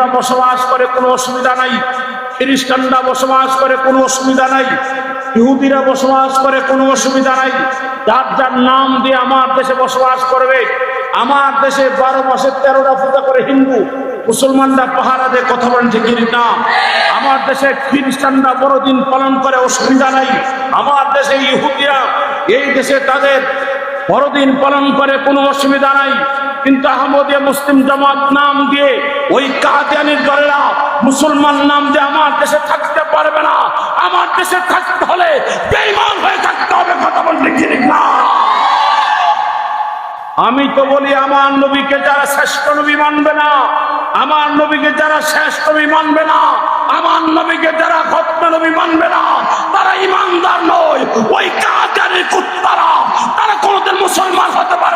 হিন্দুরা বসবাস করে কোনো অসুবিধা নাই। খ্রিস্টানরা বসবাস করে কোনো অসুবিধা নাই। ইহুদিরা বসবাস করে কোনো অসুবিধা নাই। যার যার নাম দিয়ে আমার দেশে বসবাস করবে, আমার দেশে বারো মাসে তেরোটা পূজা করে হিন্দু, মুসলমানরা পাহারা দিয়ে কথা বলেন ঠিক না আমার দেশে খ্রিস্টানরা বড়দিন পালন করে অসুবিধা নাই। আমার দেশে ইহুদিরা, এই দেশে তাদের বড়দিন পালন করে কোনো অসুবিধা নাই। কিন্তু আহমদিয়া মুসলিম জামাত নাম দিয়ে ওই কাদিয়ানির দলেরা মুসলমান নাম দিয়ে আমার দেশে থাকতে পারবে না। আমার দেশে থাকতে হলে বেইমান হয়ে থাকতে হবে, কথা বলতে ঠিক না। আমি তো বলি, আমার নবীকে যারা শ্রেষ্ঠ নবী মানবে না, আমার নবীকে যারা শ্রেষ্ঠ নবী মানবে না, আমার নবীকে যারা ভক্ত নবী মানবে না, তারা ইমানদার নয়। ওই কাজারের কুত্তারা, তারা কোনোদিন মুসলমান হতে পারে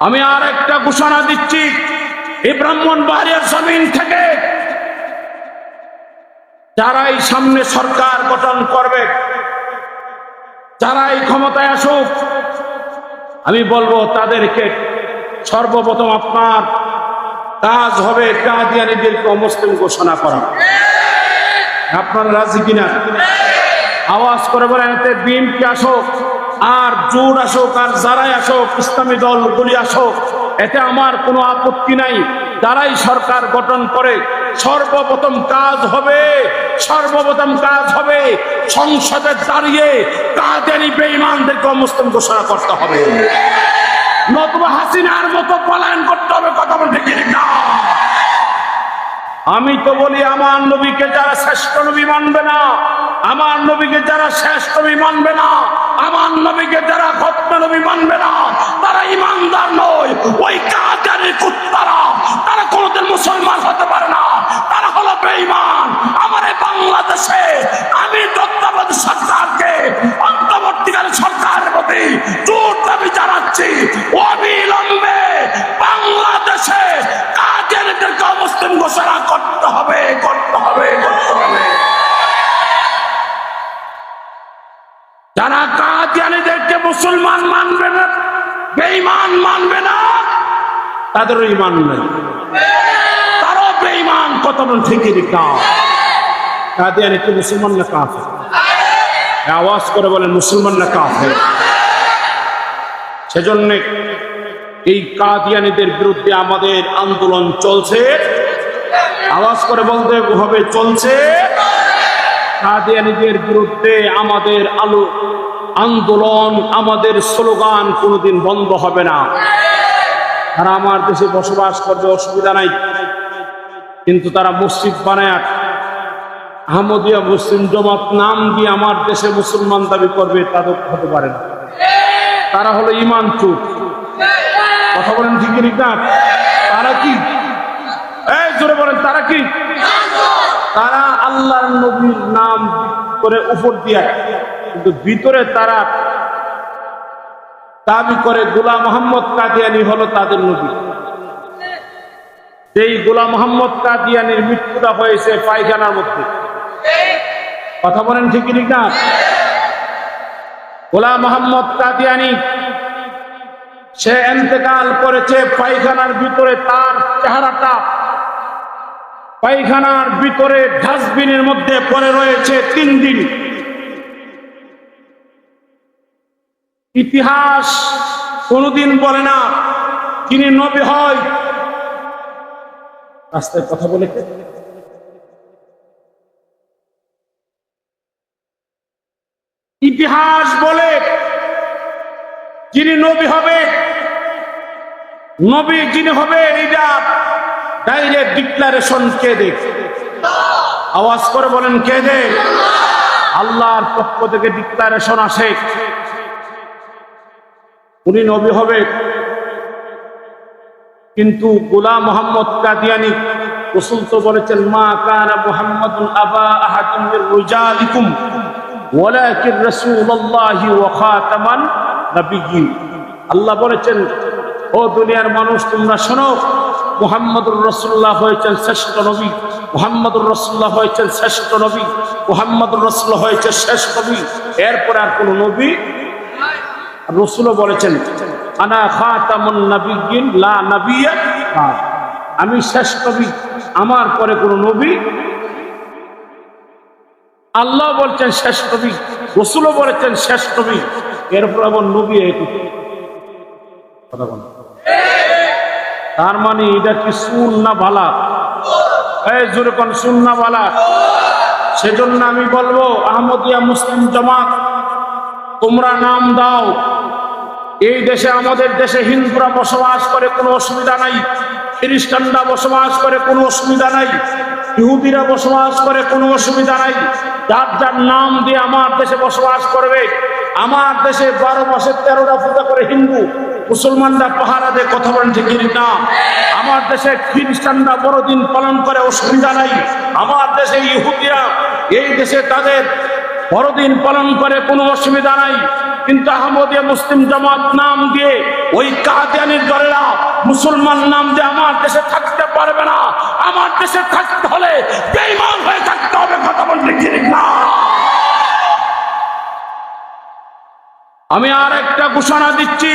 আমি আর একটা ঘোষণা দিচ্ছি। এই ব্রাহ্মণ বাড়ির জমিন থেকে যারাই সামনে সরকার গঠন করবে, যারাই ক্ষমতায় আসুক, আমি বলব তাদেরকে সর্বপ্রথম আপনার কাজ হবে কাদিয়ানিদেরকে অমুসলিম ঘোষণা করা। আপনার রাজি কিনা? আওয়াজ করে বলেন, এতে বিএনপি আসুক। আর জোর আসুক, আর যারাই আসুক, ইসলামী দলগুলি আসুক, এতে আমার কোনো আপত্তি নাই। তারাই সরকার গঠন করে, সর্বপ্রথম কাজ হবে, সর্বপ্রথম কাজ হবে সংসদে দাঁড়িয়ে কাদেরই বেঈমানদেরকে মুসলিম ঘোষণা করতে হবে। নতুবা হাসিনার মতো পলায়ন করতে হবে, কথা বলতে না। আমি তো বলি, আমার নবীকে যারা শ্রেষ্ঠ নবী মানবে না, আমার নবীকে যারা শ্রেষ্ঠ নবী মানবে না আমার নবীকে যারা ভক্ত নবী মানবে না, তারা ইমানদার নয়, ওই কাজারের কুত্তারা? তারা কোনোদিন মুসলমান হতে পারে না, তারা হলো বেঈমান। আমার বাংলাদেশে আমি তত্ত্বাবধায়ক সরকারকে, অন্তর্বর্তীকালীন সরকারের প্রতি জোর দাবি জানাচ্ছি। অবিলম্বে বাংলাদেশে কাজেরদেরকে মুসলিম ঘোষণা করতে হবে করতে হবে করতে হবে যারা কাদিয়ানিদেরকে মুসলমান মানবে না, বেঈমান মানবে না, তাদেরও ইমান নেই। তারও বেঈমান কত মন ঠিকই কাদিয়ানি কি মুসলমান না কাফের? আওয়াজ করে বলেন মুসলমান না কাফের? সেজন্য এই কাদিয়ানিদের বিরুদ্ধে আমাদের আন্দোলন চলছে। আওয়াজ করে বলতে হবে, চলছে। কাদিয়ানিদের বিরুদ্ধে আমাদের আলো আন্দোলন আমাদের স্লোগান কোনোদিন বন্ধ হবে না। তারা আমার দেশে বসবাস করবে অসুবিধা নাই। কিন্তু তারা মসজিদ বানায়। আহমদিয়া মুসলিম জমাত নাম দিয়ে আমার দেশে মুসলমান দাবি করবে তাদের হতে পারে না। তারা হলো ইমান চুপ কথা বলেন ঠিক না তারা কি? এই জোরে বলেন, তারা কি? তারা আল্লাহর নবীর নাম করে উপর দিয়া কিন্তু ভিতরে তারা দাবি করে গোলাম মোহাম্মদ কাদিয়ানি হলো তাদের নবী। যেই গোলাম মোহাম্মদ কাদিয়ানির মৃত্যুটা হয়েছে পায়খানার মধ্যে। কথা বলেন ঠিক না? গোলাম মোহাম্মদ কাদিয়ানি, সে এন্তেকাল করেছে পায়খানার ভিতরে তার চেহারাটা। পায়খানার ভিতরে ডাস্টবিনের মধ্যে পড়ে রয়েছে তিন দিন। ইতিহাস কোনদিন বলে না তিনি নবী হয়। রাস্তায় কথা বলে? ইতিহাস বলে যিনি নবী হবে, নবী যিনি হবে এটা ডাইরেক্ট ডিক্লারেশন কে দেখ আওয়াজ করে বলেন কে দে? আল্লাহর পক্ষ থেকে ডিক্লারেশন আসে। উনি নবী হবে। কিন্তু গোলাম মোহাম্মদ কাদিয়ানি রসুল তো বলেছেন, মা কানা মুহাম্মাদুন আবা আহাদিন মির রিজালিকুম, ওয়ালাকিন রাসূলুল্লাহি ওয়া খাতামান নাবিয়্যিন। আল্লাহ বলেছেন, ও দুনিয়ার মানুষ, তোমরা শোনো, মুহাম্মদুর রসুল্লাহ হয়েছেন শ্রেষ্ঠ নবী, মুহাম্মদুর রসুল্লাহ হয়েছেন শ্রেষ্ঠ নবী, মুহাম্মদুর রসুল্লাহ হয়েছে শ্রেষ্ঠ নবী, এরপর আর কোন নবী রসুলও বলেছেন, আনা খাতামুন নাবিয়্যিন, লা নাবিয়্যা আমি শেষ নবী, আমার পরে কোন নবী। আল্লাহ বলছেন শেষ নবী, রসুলও বলেছেন শেষ নবী। এরপর আবার নবী। তার মানে এটা কি সুন না ভালা এই কোন সুন না ভালা সেজন্য আমি বলব, আহমদিয়া মুসলিম জামাত, তোমরা নাম দাও। এই দেশে, আমাদের দেশে হিন্দুরা বসবাস করে, কোনো অসুবিধা নাই। খ্রিস্টানরা বসবাস করে, কোনো অসুবিধা নাই। ইহুদিরা বসবাস করে, কোনো অসুবিধা নাই। যার যার নাম দিয়ে আমার দেশে বসবাস করবে, আমার দেশে বারো মাসের তেরোটা পূজা করে হিন্দু। মুসলমানরা পাহারা দিয়ে কথা বলেন ঠিক না, আমার দেশে খ্রিস্টানরা বড়দিন পালন করে, অসুবিধা নাই। আমার দেশে ইহুদিরা, এই দেশে তাদের বড়দিন পালন করে, কোনো অসুবিধা নাই। কিন্তু আহমদিয়া মুসলিম জামাত নাম দিয়ে ওই কাদিয়ানির দলেরা মুসলমান নাম দিয়ে আমার দেশে থাকতে পারবে না। আমার দেশে থাকতে হলে বেইমান হয়ে থাকতে হবে, কথা বলতে ঠিক না। আমি আর একটা ঘোষণা দিচ্ছি,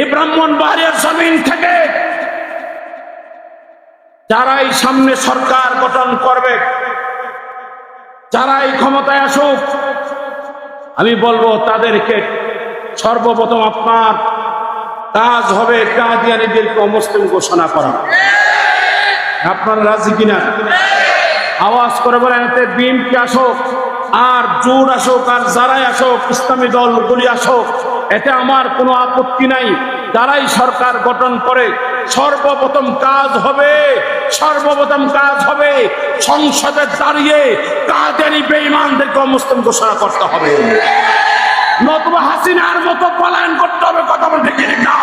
এই ব্রাহ্মণ বাড়ির জমিন থেকে যারাই সামনে সরকার গঠন করবে, যারাই ক্ষমতায় আসুক আমি বলব তাদেরকে সর্বপ্রথম আপনার কাজ হবে কাদিয়ানিদেরকে অমুসলিম ঘোষণা করা। আপনার রাজি কিনা? আওয়াজ করে বলেন, এতে বিএনপি আসুক, আর জোর আসুক, আর যারাই আসুক, ইসলামী দলগুলি আসুক, এতে আমার কোনো আপত্তি নাই। তারাই সরকার গঠন করে সর্বপ্রথম কাজ হবে, সর্বপ্রথম কাজ হবে সংসদে দাঁড়িয়ে কাদেরই বেঈমানদেরকে অমুসলিম ঘোষণা করতে হবে। নতুবা হাসিনার মতো পলায়ন করতে হবে, কথা বলতে গেলে না।